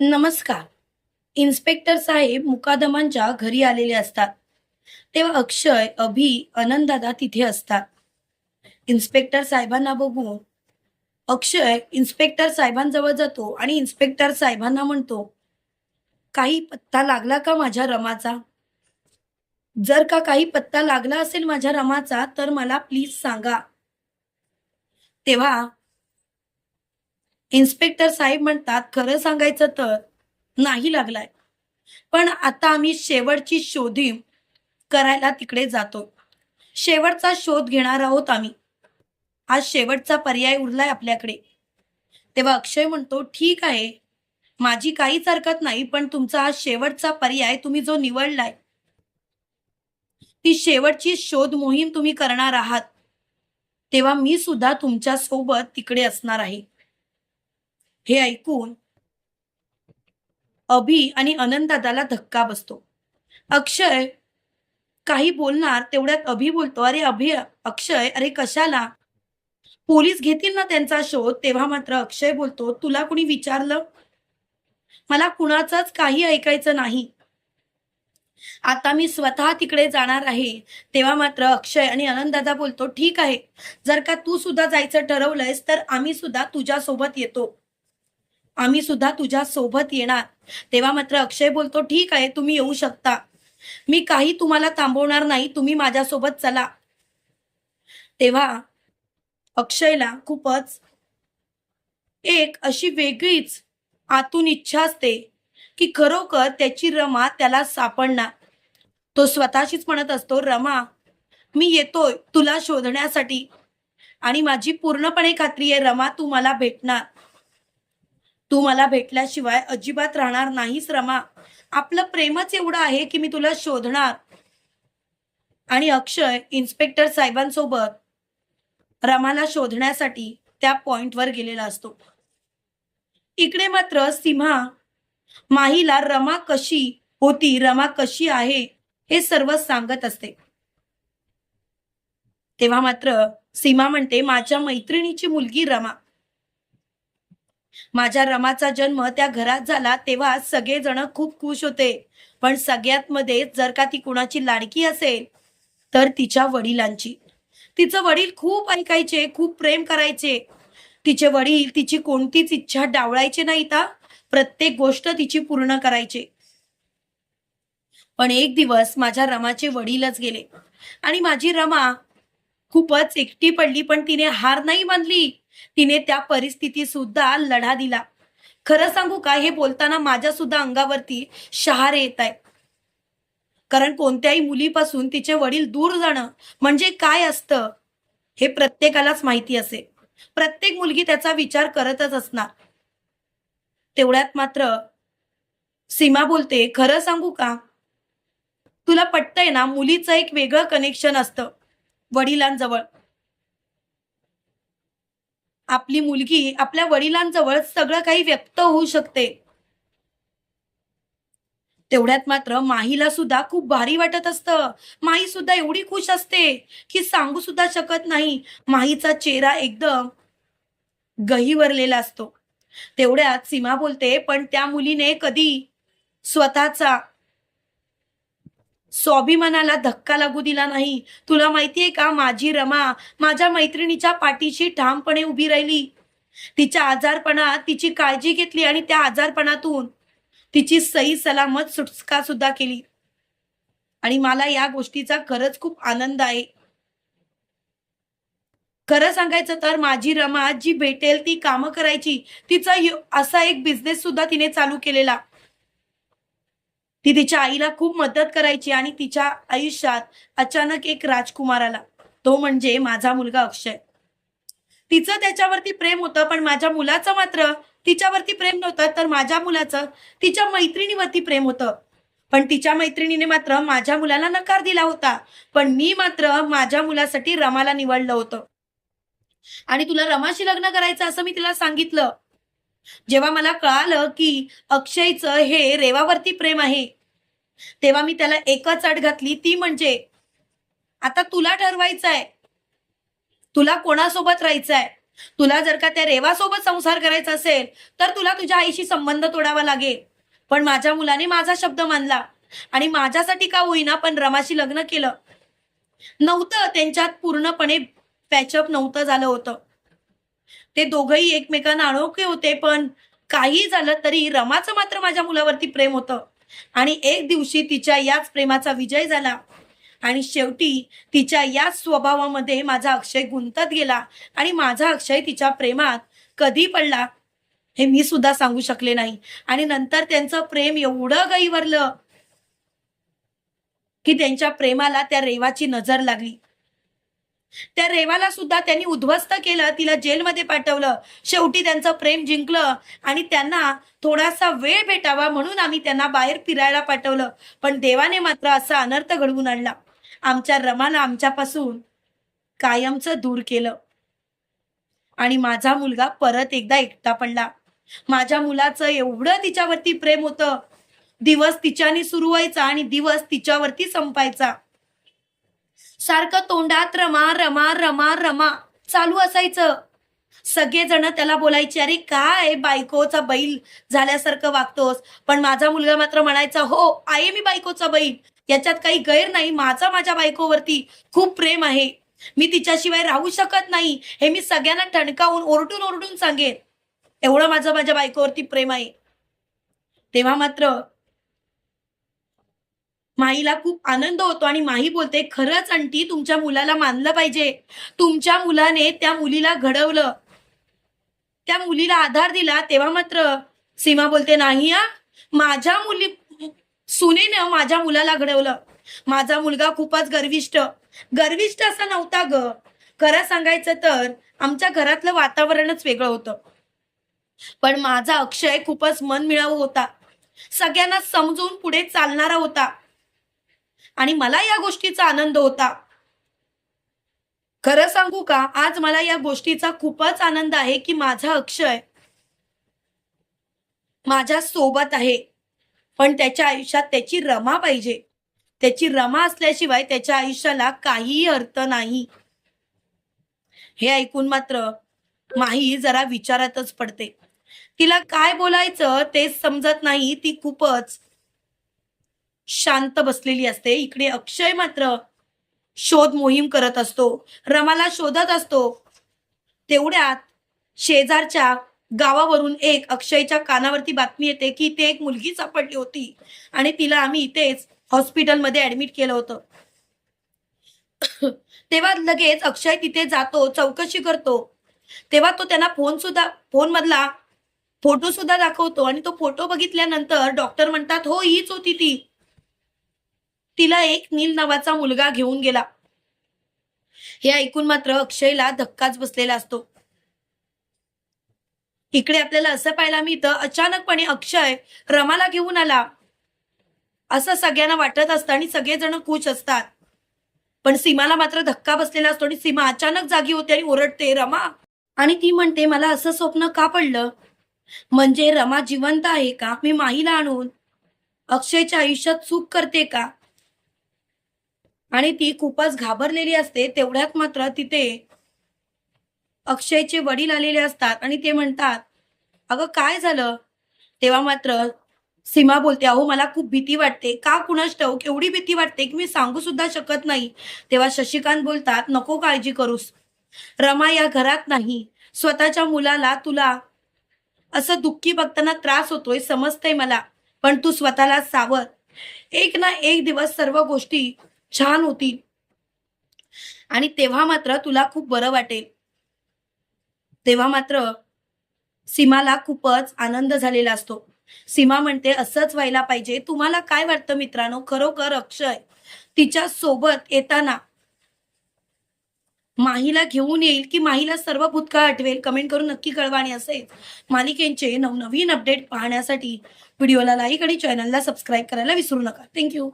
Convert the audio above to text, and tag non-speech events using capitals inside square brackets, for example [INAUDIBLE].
नमस्कार. इन्स्पेक्टर साहेब मुकादमांच्या घरी आलेले असतात. तेव्हा अक्षय अभि आनंददादा तिथे असतात. इन्स्पेक्टर साहेबांना बघून अक्षय इन्स्पेक्टर साहेबांजवळ जातो आणि इन्स्पेक्टर साहेबांना म्हणतो काही पत्ता लागला का माझ्या रमाचा? जर का काही पत्ता लागला असेल माझ्या रमाचा तर मला प्लीज सांगा. तेव्हा इन्स्पेक्टर साहेब म्हणतात खरं सांगायचं तर नाही लागलाय. पण आता आम्ही शेवटची शोधी करायला तिकडे जातो. शेवटचा शोध घेणार आहोत आम्ही. आज शेवटचा पर्याय उरलाय आपल्याकडे. तेव्हा अक्षय म्हणतो ठीक आहे. माझी काहीच हरकत नाही पण तुमचा हा शेवटचा पर्याय तुम्ही जो निवडलाय ती शेवटची शोध मोहीम तुम्ही करणार आहात. तेव्हा मी सुद्धा तुमच्यासोबत तिकडे असणार आहे. हे ऐकून अभि आणि आनंददादाला धक्का बसतो. अक्षय काही बोलणार तेवढ्यात अभि बोलतो अरे अभि अक्षय अरे कशाला? पोलीस घेतील ना त्यांचा शोध? तेव्हा मात्र अक्षय बोलतो तुला कुणी विचारलं? मला कुणाचाच काही ऐकायचं नाही. आता मी स्वतः तिकडे जाणार आहे. तेव्हा मात्र अक्षय आणि आनंददादा बोलतो ठीक आहे. जर का तू सुद्धा जायचं ठरवलंयस तर आम्ही सुद्धा तुझ्या सोबत येतो. आम्ही सुद्धा तुझ्या सोबत येणार. तेव्हा मात्र अक्षय बोलतो ठीक आहे तुम्ही येऊ शकता. मी काही तुम्हाला थांबवणार नाही तुम्ही माझ्यासोबत चला. तेव्हा अक्षयला खूपच एक अशी वेगळीच आतून इच्छा असते की खरोखर त्याची रमा त्याला सापडणार. तो स्वतःशीच म्हणत असतो रमा मी येतोय तुला शोधण्यासाठी आणि माझी पूर्णपणे खात्री आहे रमा तू मला भेटणार. तू मला भेटल्याशिवाय अजिबात राहणार नाहीस रमा. आपलं प्रेमच एवढं आहे की मी तुला शोधणार. आणि अक्षय इन्स्पेक्टर साहेबांसोबत रमाला शोधण्यासाठी त्या पॉइंटवर गेलेला असतो. इकडे मात्र सीमा माहीला रमा कशी होती रमा कशी आहे हे सर्व सांगत असते. तेव्हा मात्र सीमा म्हणते माझ्या मैत्रिणीची मुलगी रमा. माझ्या रमाचा जन्म त्या घरात झाला तेव्हा सगळेजण खूप खुश होते. पण सगळ्यात मध्ये जर का ती कुणाची लाडकी असेल तर तिच्या वडिलांची. तिचं वडील खूप ऐकायचे खूप प्रेम करायचे. तिचे वडील तिची कोणतीच इच्छा डावळायचे नाही ता प्रत्येक गोष्ट तिची पूर्ण करायचे. पण एक दिवस माझ्या रमाचे वडीलच गेले. आणि माझी रमा खूपच एकटी पडली पण तिने हार नाही मानली. तिने त्या परिस्थिती सुद्धा लढा दिला. खरं सांगू का? हे बोलताना माझ्या सुद्धा अंगावरती शहारे येत आहे कारण कोणत्याही मुलीपासून तिचे वडील दूर जाणं म्हणजे काय असतं हे प्रत्येकालाच माहिती असेल. प्रत्येक मुलगी त्याचा विचार करतच असणार. तेवढ्यात मात्र सीमा बोलते खरं सांगू का? तुला पटतंय ना मुलीचं एक वेगळं कनेक्शन असतं वडिलांजवळ. आपली मुलगी आपल्या वडिलांजवळ सगळं काही व्यक्त होऊ शकते. तेवढ्यात मात्र माहीला सुद्धा खूप भारी वाटत असतं. माही सुद्धा एवढी खुश असते की सांगू सुद्धा शकत नाही. माहीचा चेहरा एकदम गहीवरलेला असतो. तेवढ्यात सीमा बोलते पण त्या मुलीने कधी स्वतःचा स्वाभिमानाला धक्का लागू दिला नाही. तुला माहितीये का माझी रमा माझ्या मैत्रिणीच्या पाठीशी ठामपणे उभी राहिली. तिच्या आजारपणात तिची काळजी घेतली आणि त्या आजारपणातून तिची सही सलामत सुटका सुद्धा केली. आणि मला या गोष्टीचा खरंच खूप आनंद आहे. खरं सांगायचं तर माझी रमा जी भेटेल ती कामं करायची तिचा असा एक बिझनेस सुद्धा तिने चालू केलेला. ती तिच्या आईला खूप मदत करायची आणि तिच्या आयुष्यात अचानक एक राजकुमार आला. तो म्हणजे माझा मुलगा अक्षय. तिचं त्याच्यावरती प्रेम होतं पण माझ्या मुलाचं मात्र तिच्यावरती प्रेम नव्हतं तर माझ्या मुलाचं तिच्या मैत्रिणीवरती प्रेम होतं. पण तिच्या मैत्रिणीने मात्र माझ्या मुलाला नकार दिला होता पण मी मात्र माझ्या मुलासाठी रमाला निवडलं होतं. आणि तुला रमाशी लग्न करायचं असं मी तिला सांगितलं जेव्हा मला कळालं की अक्षयचं हे रेवावरती प्रेम आहे तेव्हा मी त्याला एकच अट घातली ती म्हणजे आता तुला ठरवायचं आहे तुला कोणासोबत राहायचं आहे तुला जर का त्या रेवासोबत संसार करायचा असेल तर तुला तुझ्या आईशी संबंध तोडावा लागेल. पण माझ्या मुलाने माझा शब्द मानला आणि माझ्यासाठी का होईना पण रमाशी लग्न केलं. नव्हतं त्यांच्यात पूर्णपणे पॅचअप नव्हतं झालं होतं. ते दोघही एकमेकांना अनोखे होते पण काही झालं तरी रमाचं मात्र माझ्या मुलावरती प्रेम होतं. आणि एक दिवशी तिच्या याच प्रेमाचा विजय झाला. आणि शेवटी तिच्या याच स्वभावामध्ये माझा अक्षय गुंतत गेला आणि माझा अक्षय तिच्या प्रेमात कधी पडला हे मी सुद्धा सांगू शकले नाही. आणि नंतर त्यांचं प्रेम एवढं गैवरलं की त्यांच्या प्रेमाला त्या रेवाची नजर लागली. त्या रेवाला सुद्धा त्यांनी उद्ध्वस्त केलं तिला जेलमध्ये पाठवलं. शेवटी त्यांचं प्रेम जिंकलं आणि त्यांना थोडासा वेळ भेटावा म्हणून आम्ही त्यांना बाहेर फिरायला पाठवलं. पण देवाने मात्र असा अनर्थ घडवून आणला. आमच्या रमाला आमच्यापासून कायमचं दूर केलं. आणि माझा मुलगा परत एकदा एकटा पडला. माझ्या मुलाचं एवढं तिच्यावरती प्रेम होतं. दिवस तिच्याने सुरू व्हायचा आणि दिवस तिच्यावरती संपायचा. सारखं तोंडात रमा रमा रमा रमा चालू असायचं. सगळेजण त्याला बोलायचे अरे काय बायकोचा बैल झाल्यासारखं वागतोस? पण माझा मुलगा मात्र म्हणायचा हो आहे मी बायकोचा बैल. याच्यात काही गैर नाही. माझा माझ्या बायकोवरती खूप प्रेम आहे. मी तिच्याशिवाय राहू शकत नाही. हे मी सगळ्यांना ठणकावून ओरडून ओरडून सांगेन. एवढं माझं माझ्या बायकोवरती प्रेम आहे. तेव्हा मात्र माईला खूप आनंद होतो आणि माही बोलते खरंच आंटी तुमच्या मुलाला मानलं पाहिजे. तुमच्या मुलाने त्या मुलीला घडवलं. त्या मुलीला आधार दिला तेव्हा मात्र सीमा बोलते नाही हा माझ्या मुली सुनेनं माझ्या मुलाला घडवलं. माझा मुलगा खूपच गर्विष्ठ गर्विष्ठ असा नव्हता ग. खरं सांगायचं तर आमच्या घरातलं वातावरणच वेगळं होतं. पण माझा अक्षय खूपच मन मिळावू होता. सगळ्यांना समजून पुढे चालणारा होता. आणि मला या गोष्टीचा आनंद होता. खरं सांगू का आज मला या गोष्टीचा खूपच आनंद आहे की माझा अक्षय माझ्या सोबत आहे. पण त्याच्या आयुष्यात त्याची रमा पाहिजे. त्याची रमा असल्याशिवाय त्याच्या आयुष्याला काहीही अर्थ नाही. हे ऐकून मात्र माही जरा विचारातच पडते. तिला काय बोलायचं तेच समजत नाही ती खूपच शांत बसलेली असते. इकडे अक्षय मात्र शोध मोहीम करत असतो. रमाला शोधत असतो. तेवढ्यात शेजारच्या गावावरून एक अक्षयच्या कानावरती बातमी येते की ते एक मुलगी सापडली होती आणि तिला आम्ही इथेच हॉस्पिटलमध्ये ऍडमिट केलं होतं. [COUGHS] तेव्हा लगेच अक्षय तिथे जातो चौकशी करतो. तेव्हा तो त्यांना फोन सुद्धा फोन मधला फोटो सुद्धा दाखवतो आणि तो फोटो बघितल्यानंतर डॉक्टर म्हणतात हो हीच होती ती. तिला एक नील नावाचा मुलगा घेऊन गेला. हे ऐकून मात्र अक्षयला धक्काच बसलेला असतो. इकडे आपल्याला असं पाहायला मिळतं अचानकपणे अक्षय रमाला घेऊन आला. असं सगळ्यांना वाटत असतं आणि सगळेजण खुश असतात. पण सीमाला मात्र धक्का बसलेला असतो आणि सीमा अचानक जागी होते आणि ओरडते रमा. आणि ती म्हणते मला असं स्वप्न का पडलं? म्हणजे रमा जिवंत आहे का? मी माहीला आणून अक्षयच्या आयुष्यात चूक करते का? आणि ती खूपच घाबरलेली असते तेवढ्यात मात्र तिथे अक्षयचे वडील आलेले असतात आणि ते म्हणतात अगं काय झालं? तेव्हा मात्र सीमा बोलते अहो मला खूप भीती वाटते. का कुणाच ठाऊक? एवढी भीती वाटते की मी सांगू सुद्धा शकत नाही. तेव्हा शशिकांत बोलतात नको काळजी करूस. रमा या घरात नाही. स्वतःच्या मुलाला तुला असं दुःखी बघताना त्रास होतोय समजतंय मला पण तू स्वतःला सावध. एक ना एक दिवस सर्व गोष्टी छान होतील आणि तेव्हा मात्र तुला खूप बरं वाटेल. तेव्हा मात्र सीमाला खूपच आनंद झालेला असतो. सीमा म्हणते असंच व्हायला पाहिजे. तुम्हाला काय वाटतं मित्रांनो? खरोखर अक्षय तिच्या सोबत येताना माहीला घेऊन येईल की माहीला सर्व भूतकाळ आठवेल? कमेंट करून नक्की कळवा आणि असेच मालिकेंचे नवनवीन अपडेट पाहण्यासाठी व्हिडिओला लाईक आणि चॅनलला सबस्क्राईब करायला विसरू नका. थँक्यू.